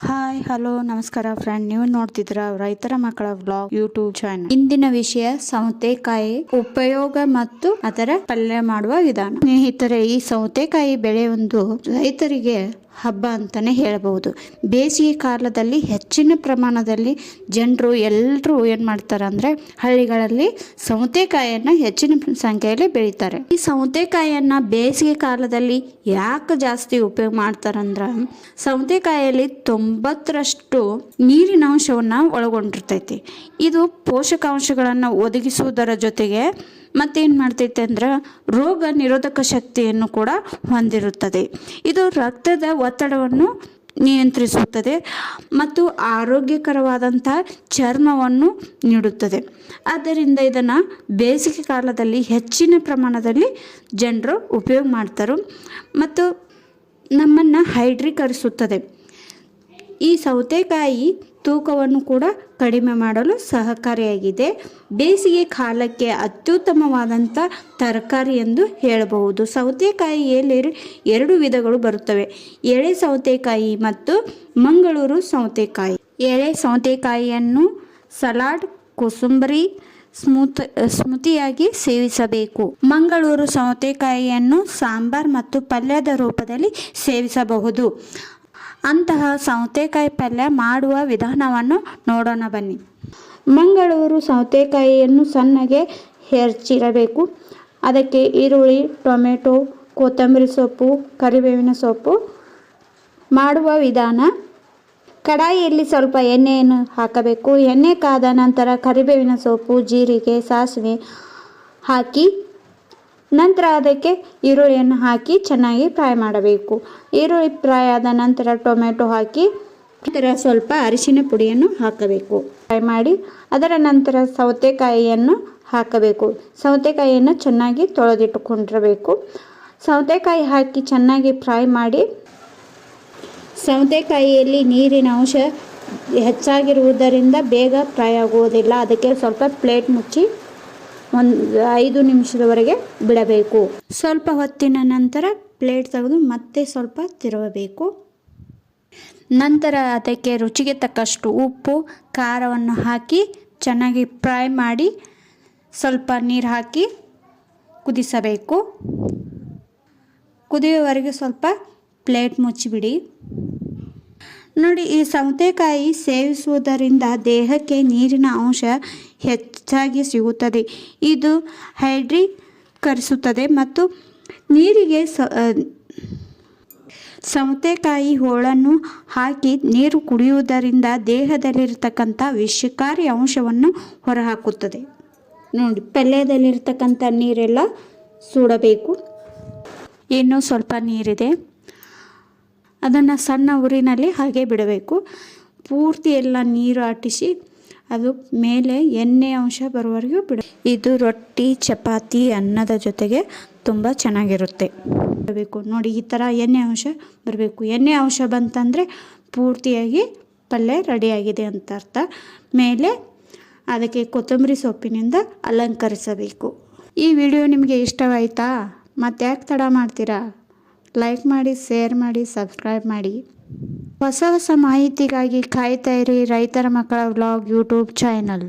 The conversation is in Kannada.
ಹಾಯ್ ಹಲೋ ನಮಸ್ಕಾರ ಫ್ರೆಂಡ್ ನೀವು ನೋಡ್ತಿದ್ರ ರೈತರ ಮಕ್ಕಳ ಬ್ಲಾಗ್ ಯೂಟ್ಯೂಬ್ ಚಾನಲ್ ಇಂದಿನ ವಿಷಯ ಸೌತೆಕಾಯಿ ಉಪಯೋಗ ಮತ್ತು ಅದರ ಪಲ್ಯ ಮಾಡುವ ವಿಧಾನ. ಸ್ನೇಹಿತರೆ, ಈ ಸೌತೆಕಾಯಿ ಬೆಳೆ ಒಂದು ರೈತರಿಗೆ ಹಬ್ಬ ಅಂತಲೇ ಹೇಳಬಹುದು. ಬೇಸಿಗೆ ಕಾಲದಲ್ಲಿ ಹೆಚ್ಚಿನ ಪ್ರಮಾಣದಲ್ಲಿ ಜನರು ಎಲ್ಲರೂ ಏನು ಮಾಡ್ತಾರೆ ಅಂದರೆ ಹಳ್ಳಿಗಳಲ್ಲಿ ಸೌತೆಕಾಯಿಯನ್ನು ಹೆಚ್ಚಿನ ಸಂಖ್ಯೆಯಲ್ಲಿ ಬೆಳೀತಾರೆ. ಈ ಸೌತೆಕಾಯಿಯನ್ನು ಬೇಸಿಗೆ ಕಾಲದಲ್ಲಿ ಯಾಕೆ ಜಾಸ್ತಿ ಉಪಯೋಗ ಮಾಡ್ತಾರಂದ್ರೆ ಸೌತೆಕಾಯಿಯಲ್ಲಿ ತೊಂಬತ್ತರಷ್ಟು ನೀರಿನ ಅಂಶವನ್ನು ಒಳಗೊಂಡಿರ್ತೈತಿ. ಇದು ಪೋಷಕಾಂಶಗಳನ್ನು ಒದಗಿಸುವುದರ ಜೊತೆಗೆ ಮತ್ತೇನು ಮಾಡ್ತೈತೆ ಅಂದ್ರೆ ರೋಗ ನಿರೋಧಕ ಶಕ್ತಿಯನ್ನು ಕೂಡ ಹೊಂದಿರುತ್ತದೆ. ಇದು ರಕ್ತದ ಒತ್ತಡವನ್ನು ನಿಯಂತ್ರಿಸುತ್ತದೆ ಮತ್ತು ಆರೋಗ್ಯಕರವಾದಂಥ ಚರ್ಮವನ್ನು ನೀಡುತ್ತದೆ. ಆದ್ದರಿಂದ ಇದನ್ನು ಬೇಸಿಗೆ ಕಾಲದಲ್ಲಿ ಹೆಚ್ಚಿನ ಪ್ರಮಾಣದಲ್ಲಿ ಜನರು ಉಪಯೋಗ ಮಾಡ್ತಾರೆ ಮತ್ತು ನಮ್ಮನ್ನು ಹೈಡ್ರೀಕರಿಸುತ್ತದೆ. ಈ ಸೌತೆಕಾಯಿ ತೂಕವನ್ನು ಕೂಡ ಕಡಿಮೆ ಮಾಡಲು ಸಹಕಾರಿಯಾಗಿದೆ. ಬೇಸಿಗೆ ಕಾಲಕ್ಕೆ ಅತ್ಯುತ್ತಮವಾದಂಥ ತರಕಾರಿ ಎಂದು ಹೇಳಬಹುದು. ಸೌತೆಕಾಯಿ ಸೌತೆಕಾಯಿಯಲ್ಲಿ ಎರಡು ವಿಧಗಳು ಬರುತ್ತವೆ. ಎಳೆ ಸೌತೆಕಾಯಿ ಮತ್ತು ಮಂಗಳೂರು ಸೌತೆಕಾಯಿ. ಎಳೆ ಸೌತೆಕಾಯಿಯನ್ನು ಸಲಾಡ್, ಕೋಸಂಬರಿ, ಸ್ಮೂತ್, ಸ್ಮೃತಿಯಾಗಿ ಸೇವಿಸಬೇಕು. ಮಂಗಳೂರು ಸೌತೆಕಾಯಿಯನ್ನು ಸಾಂಬಾರ್ ಮತ್ತು ಪಲ್ಯದ ರೂಪದಲ್ಲಿ ಸೇವಿಸಬಹುದು. ಅಂತಹ ಸೌತೆಕಾಯಿ ಪಲ್ಯ ಮಾಡುವ ವಿಧಾನವನ್ನು ನೋಡೋಣ ಬನ್ನಿ. ಮಂಗಳೂರು ಸೌತೆಕಾಯಿಯನ್ನು ಸಣ್ಣಗೆ ಹೆಚ್ಚಿರಬೇಕು ಅದಕ್ಕೆ ಈರುಳ್ಳಿ, ಟೊಮೆಟೊ, ಕೊತ್ತಂಬರಿ ಸೊಪ್ಪು, ಕರಿಬೇವಿನ ಸೊಪ್ಪು ಮಾಡುವ ವಿಧಾನ. ಕಡಾಯಿಯಲ್ಲಿ ಸ್ವಲ್ಪ ಎಣ್ಣೆಯನ್ನು ಹಾಕಬೇಕು. ಎಣ್ಣೆ ಕಾದ ನಂತರ ಕರಿಬೇವಿನ ಸೊಪ್ಪು, ಜೀರಿಗೆ, ಸಾಸಿವೆ ಹಾಕಿ ನಂತರ ಅದಕ್ಕೆ ಈರುಳ್ಳಿಯನ್ನು ಹಾಕಿ ಚೆನ್ನಾಗಿ ಫ್ರೈ ಮಾಡಬೇಕು. ಈರುಳ್ಳಿ ಫ್ರೈ ಆದ ನಂತರ ಟೊಮೆಟೊ ಹಾಕಿ, ನಂತರ ಸ್ವಲ್ಪ ಅರಿಶಿನ ಪುಡಿಯನ್ನು ಹಾಕಬೇಕು. ಫ್ರೈ ಮಾಡಿ ಅದರ ನಂತರ ಸೌತೆಕಾಯಿಯನ್ನು ಹಾಕಬೇಕು. ಸೌತೆಕಾಯಿಯನ್ನು ಚೆನ್ನಾಗಿ ತೊಳೆದಿಟ್ಟುಕೊಂಡಿರಬೇಕು. ಸೌತೆಕಾಯಿ ಹಾಕಿ ಚೆನ್ನಾಗಿ ಫ್ರೈ ಮಾಡಿ, ಸೌತೆಕಾಯಿಯಲ್ಲಿ ನೀರಿನ ಅಂಶ ಹೆಚ್ಚಾಗಿರುವುದರಿಂದ ಬೇಗ ಫ್ರೈ ಆಗುವುದಿಲ್ಲ. ಅದಕ್ಕೆ ಸ್ವಲ್ಪ ಪ್ಲೇಟ್ ಮುಚ್ಚಿ ಒಂದು ಐದು ನಿಮಿಷದವರೆಗೆ ಬಿಡಬೇಕು. ಸ್ವಲ್ಪ ಹೊತ್ತಿನ ನಂತರ ಪ್ಲೇಟ್ ತೆಗೆದು ಮತ್ತೆ ಸ್ವಲ್ಪ ತಿರುವಬೇಕು ನಂತರ ಅದಕ್ಕೆ ರುಚಿಗೆ ತಕ್ಕಷ್ಟು ಉಪ್ಪು, ಖಾರವನ್ನು ಹಾಕಿ ಚೆನ್ನಾಗಿ ಫ್ರೈ ಮಾಡಿ ಸ್ವಲ್ಪ ನೀರು ಹಾಕಿ ಕುದಿಸಬೇಕು. ಕುದಿಯುವವರೆಗೆ ಸ್ವಲ್ಪ ಪ್ಲೇಟ್ ಮುಚ್ಚಿಬಿಡಿ. ನೋಡಿ, ಈ ಸೌತೆಕಾಯಿ ಸೇವಿಸುವುದರಿಂದ ದೇಹಕ್ಕೆ ನೀರಿನ ಅಂಶ ಹೆಚ್ಚಾಗಿ ಸಿಗುತ್ತದೆ. ಇದು ಹೈಡ್ರೀಕರಿಸುತ್ತದೆ ಮತ್ತು ನೀರಿಗೆ ಸ ಸೌತೆಕಾಯಿ ಹೋಳನ್ನು ಹಾಕಿ ನೀರು ಕುಡಿಯುವುದರಿಂದ ದೇಹದಲ್ಲಿರತಕ್ಕಂಥ ವಿಷಕಾರಿ ಅಂಶವನ್ನು ಹೊರಹಾಕುತ್ತದೆ. ನೋಡಿ, ಪಲ್ಯದಲ್ಲಿರ್ತಕ್ಕಂಥ ನೀರೆಲ್ಲ ಸುಡಬೇಕು. ಇನ್ನೂ ಸ್ವಲ್ಪ ನೀರಿದೆ. ಅದನ್ನು ಸಣ್ಣ ಊರಿನಲ್ಲಿ ಹಾಗೆ ಬಿಡಬೇಕು. ಪೂರ್ತಿ ಎಲ್ಲ ನೀರು ಆಟಿಸಿ ಅದು ಮೇಲೆ ಎಣ್ಣೆ ಅಂಶ ಬರುವವರೆಗೂ ಬಿಡ. ಇದು ರೊಟ್ಟಿ, ಚಪಾತಿ, ಅನ್ನದ ಜೊತೆಗೆ ತುಂಬ ಚೆನ್ನಾಗಿರುತ್ತೆ. ಬರಬೇಕು ನೋಡಿ ಈ ಥರ ಎಣ್ಣೆ ಅಂಶ ಬರಬೇಕು. ಎಣ್ಣೆ ಅಂಶ ಬಂತಂದರೆ ಪೂರ್ತಿಯಾಗಿ ಪಲ್ಯ ರೆಡಿಯಾಗಿದೆ ಅಂತ ಅರ್ಥ. ಮೇಲೆ ಅದಕ್ಕೆ ಕೊತ್ತಂಬರಿ ಸೊಪ್ಪಿನಿಂದ ಅಲಂಕರಿಸಬೇಕು. ಈ ವಿಡಿಯೋ ನಿಮಗೆ ಇಷ್ಟವಾಯಿತಾ? ಮತ್ತೆ ಯಾಕೆ ತಡ ಮಾಡ್ತೀರಾ? ಲೈಕ್ ಮಾಡಿ ಶೇರ್ ಮಾಡಿ ಸಬ್ಸ್ಕ್ರೈಬ್ ಮಾಡಿ. ಹೊಸ ಹೊಸ ಮಾಹಿತಿಗಾಗಿ ಕಾಯ್ತಾ ಇರಿ ರೈತರ ಮಕ್ಕಳ ವ್ಲಾಗ್ ಯೂಟ್ಯೂಬ್ ಚಾನಲ್